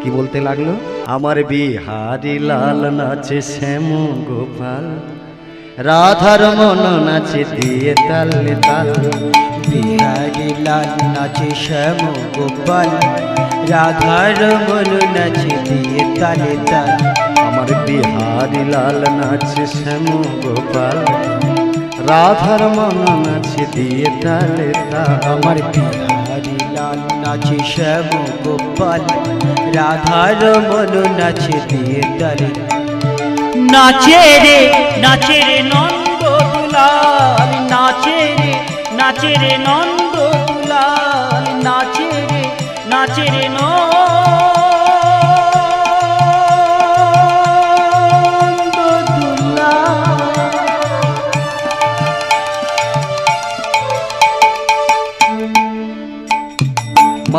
কি বলতে লাগল? আমার বিহারি লাল নাচে শ্যাম গোপাল, রাধার মন নাচে দিয়ে তালে তাল। বিহারি লাল নাচে শ্যাম গোপাল, রাধার মন নাচে দিয়ে তালে তাল। আমার বিহারি লাল নাচে শ্যাম গোপাল, রাধার মন নাচে দিয়ে তালে তাল। আমার বিহারি নাচে শ্যাম গোপাল, রাধার মন নাচে দিয়ে তালে। নাচে রে নাচে রে নন্দ দুলাল নাচে রে নাচে রে নন্দ দুলাল নাচে রে নাচে রে নন্দ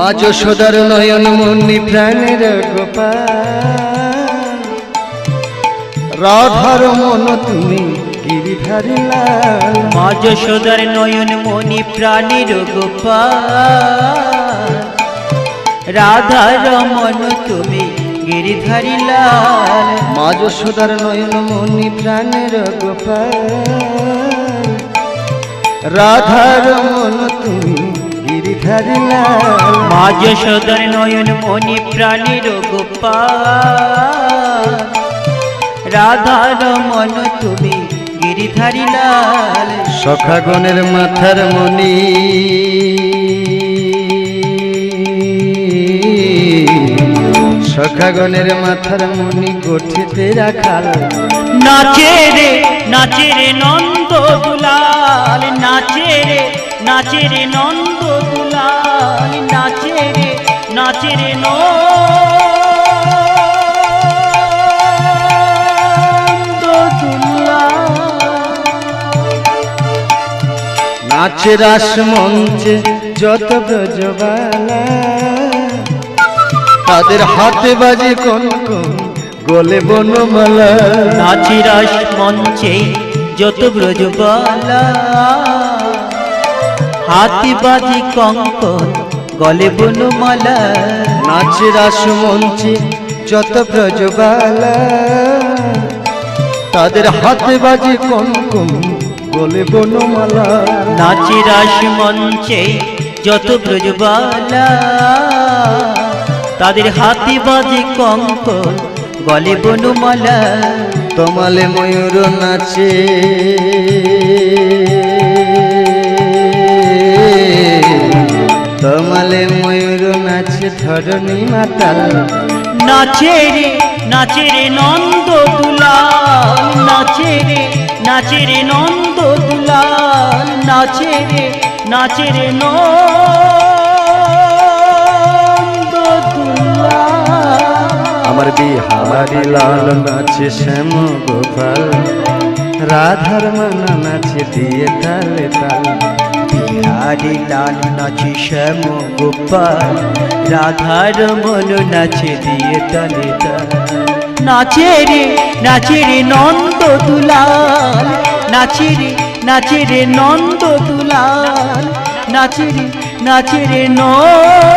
মা যশোদার নয়ন মুন্নি প্রাণের গোপাল। রাধার মন তুমি গিরিধারী লাল। মা যশোদার নয়ন মণি প্রাণীর গোপাল। রাধা রমন তুমি গিরিধারী লাল। মা যশোদার নয়ন মুন্নি প্রাণের গোপাল। রাধার মন তুমি মা যশোদার নয়ন মণি প্রাণীর গোপাল। রাধা রমন তুমি গিরিধারী লাল সখাগণের মাথার মণি। সখাগণের মাথার মণি গঠিতে রাখাল। নাচে রে নাচে রে নন্দ দুলাল। নাচে রে নাচে রে নন্দ দুলাল নাচে রে নাচে রে নাচে রাস মঞ্চে যত ব্রজবালা। তাদের হাতে বাজে কোন কোন গলে বনমালা। নাচিরাস মঞ্চে যত ব্রজবালা। হাতি বাজি কঙ্কন, গলে বনমালা নাচে রাস মঞ্চে যত ব্রজবালা। তাদের হাতে বাজে কোন কোন গলে বনমালা নাচিরাস মঞ্চে যত ব্রজবালা। তাদের হাতি বাজে কঙ্কন, গলে বনমালা তোমালে ময়ূর নাচে। নাচে ধরণী মাতাল নাচে রে নাচে রে নন্দ দুলাল নাচে রে নাচে রে নন্দ দুলাল নাচে রে নাচে রে নন্দ দুলাল আমার বিহারি লাল নাচে শ্যাম গোপাল। রাধার মানা নাচে দিয়ে তালে তাল। বিহারি লাল নাচে শ্যাম গোপাল, রাধার মন নাচে দিয়ে তালে নাচেরে নাচে রে নাচে রে নন্দ দুলাল, নাচে রে নাচে রে নন্দ দুলাল, নাচে রে নাচে রে নন্দ